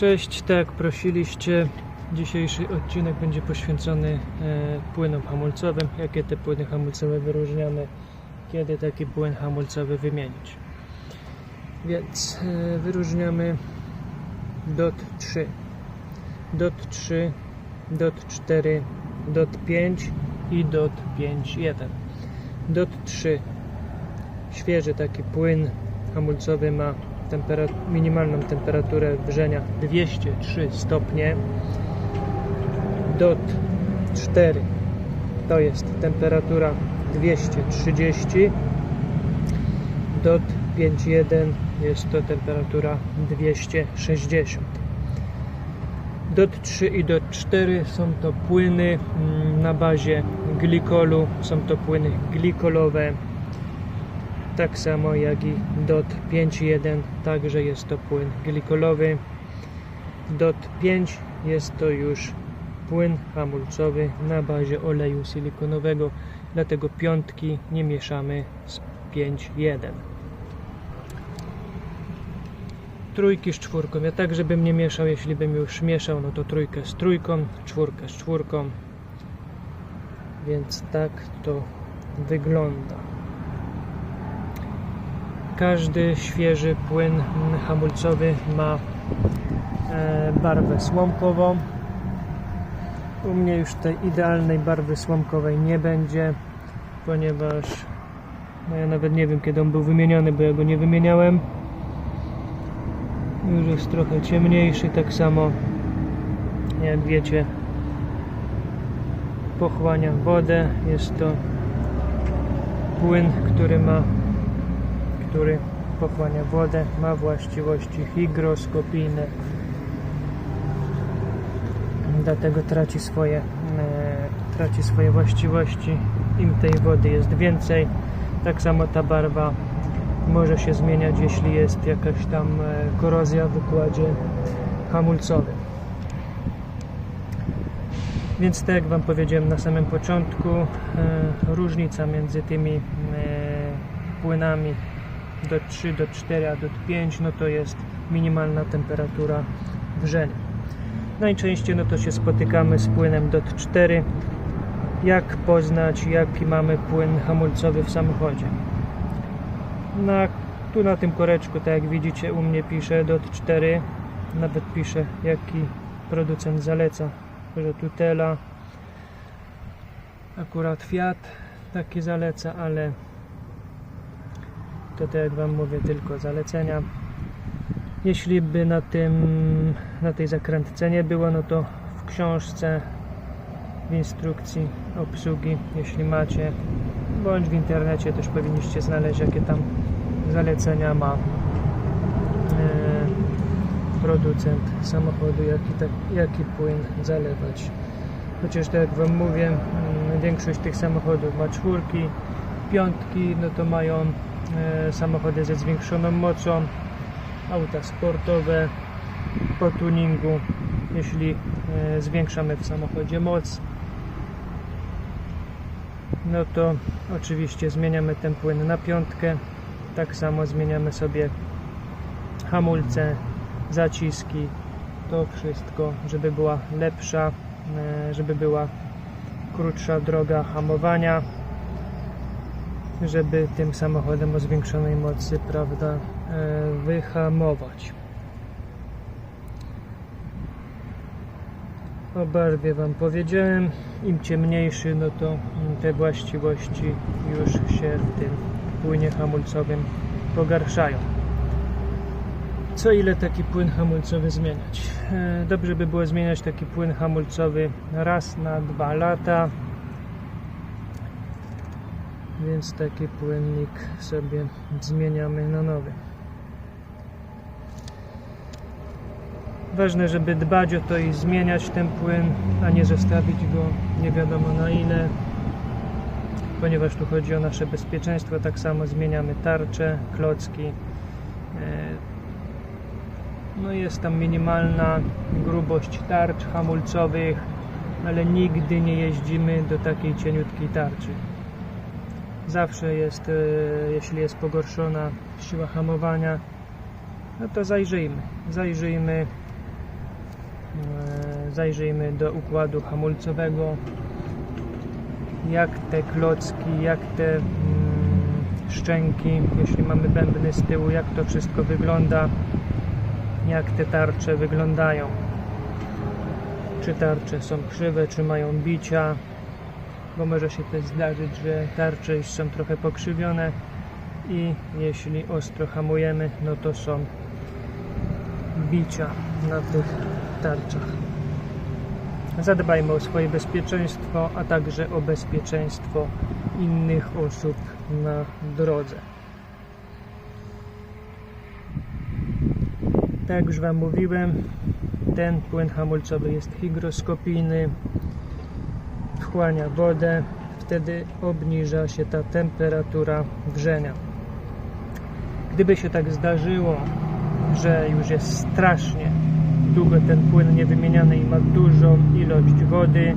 Cześć, tak prosiliście, dzisiejszy odcinek będzie poświęcony e, płynom hamulcowym. Jakie te płyny hamulcowe wyróżniamy, kiedy taki płyn hamulcowy wymienić. Więc e, wyróżniamy DOT 3, DOT 3, DOT 4, DOT 5 i DOT 5.1. DOT 3 świeży taki płyn hamulcowy ma minimalną temperaturę wrzenia 203 stopnie. DOT 4 to jest temperatura 230. DOT 5.1 jest to temperatura 260. DOT 3 i DOT 4 są to płyny mm, na bazie glikolu, są to płyny glikolowe, tak samo jak i DOT 5.1, także jest to płyn glikolowy. DOT 5 jest to już płyn hamulcowy na bazie oleju silikonowego, dlatego piątki nie mieszamy z 5.1. Trójki z czwórką. Ja tak, żebym nie mieszał, jeśli bym już mieszał, no to trójkę z trójką, czwórkę z czwórką. Więc tak to wygląda. Każdy świeży płyn hamulcowy ma e, barwę słomkową. U mnie już tej idealnej barwy słomkowej nie będzie, ponieważ no ja nawet nie wiem kiedy on był wymieniony, bo ja go nie wymieniałem. Już jest trochę ciemniejszy, tak samo jak wiecie pochłania wodę. Jest to płyn, który ma który pochłania wodę, ma właściwości hygroskopijne. Dlatego traci swoje, e, traci swoje właściwości. Im tej wody jest więcej, tak samo ta barwa może się zmieniać, jeśli jest jakaś tam e, korozja w układzie hamulcowym. Więc tak jak Wam powiedziałem na samym początku, e, różnica między tymi e, płynami do 3, do 4, a do 5, no to jest minimalna temperatura wrzenia. Najczęściej no to się spotykamy z płynem DOT 4. Jak poznać, jaki mamy płyn hamulcowy w samochodzie? Na, tu na tym koreczku, tak jak widzicie, u mnie pisze DOT 4. Nawet pisze, jaki producent zaleca, że Tutela, akurat Fiat taki zaleca, ale to tak jak Wam mówię, tylko zalecenia. Jeśli by na tym, na tej zakrętce nie było, no to w książce, w instrukcji obsługi, jeśli macie, bądź w internecie też powinniście znaleźć, jakie tam zalecenia ma e, producent samochodu, jaki, tak, jaki płyn zalewać. Chociaż tak jak Wam mówię, mm, większość tych samochodów ma czwórki, piątki, no to mają samochody ze zwiększoną mocą, auta sportowe po tuningu, jeśli e, zwiększamy w samochodzie moc, no to oczywiście zmieniamy ten płyn na piątkę, tak samo zmieniamy sobie hamulce, zaciski, to wszystko, żeby była lepsza, e, żeby była krótsza droga hamowania żeby tym samochodem o zwiększonej mocy, prawda, e, wyhamować. O barwie Wam powiedziałem, im ciemniejszy, no to te właściwości już się w tym płynie hamulcowym pogarszają. Co ile taki płyn hamulcowy zmieniać? E, Dobrze by było zmieniać taki płyn hamulcowy raz na dwa lata, więc taki płynnik sobie zmieniamy na nowy. Ważne, żeby dbać o to i zmieniać ten płyn, a nie zostawić go nie wiadomo na ile, ponieważ tu chodzi o nasze bezpieczeństwo. Tak samo zmieniamy tarcze, klocki. E, No jest tam minimalna grubość tarcz hamulcowych, ale nigdy nie jeździmy do takiej cieniutkiej tarczy zawsze jest, e, jeśli jest pogorszona siła hamowania, no to zajrzyjmy. Zajrzyjmy, zajrzyjmy do układu hamulcowego, jak te klocki, jak te mm, szczęki, jeśli mamy bębny z tyłu, jak to wszystko wygląda, jak te tarcze wyglądają. Czy tarcze są krzywe, czy mają bicia, bo może się też zdarzyć, że tarcze już są trochę pokrzywione i jeśli ostro hamujemy, no to są bicia na tych tarczach. Zadbajmy o swoje bezpieczeństwo, a także o bezpieczeństwo innych osób na drodze. Tak już Wam mówiłem, ten płyn hamulcowy jest hygroskopijny, wchłania wodę, wtedy obniża się ta temperatura wrzenia. Gdyby się tak zdarzyło, że już jest strasznie długo ten płyn niewymieniany i ma dużą ilość wody,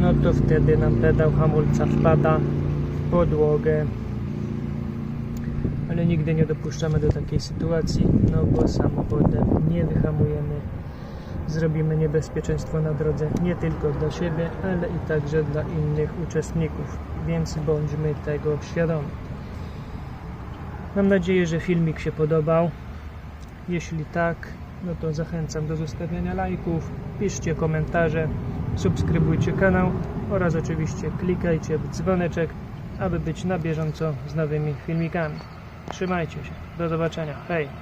no to wtedy nam pedał hamulca wpada w podłogę. Ale nigdy nie dopuszczamy do takiej sytuacji, no bo samochodem nie wyhamujemy. Zrobimy niebezpieczeństwo na drodze nie tylko dla siebie, ale i także dla innych uczestników, więc bądźmy tego świadomi. Mam nadzieję, że filmik się podobał. Jeśli tak, no to zachęcam do zostawiania lajków, piszcie komentarze, subskrybujcie kanał oraz oczywiście klikajcie w dzwoneczek, aby być na bieżąco z nowymi filmikami. Trzymajcie się, do zobaczenia, hej!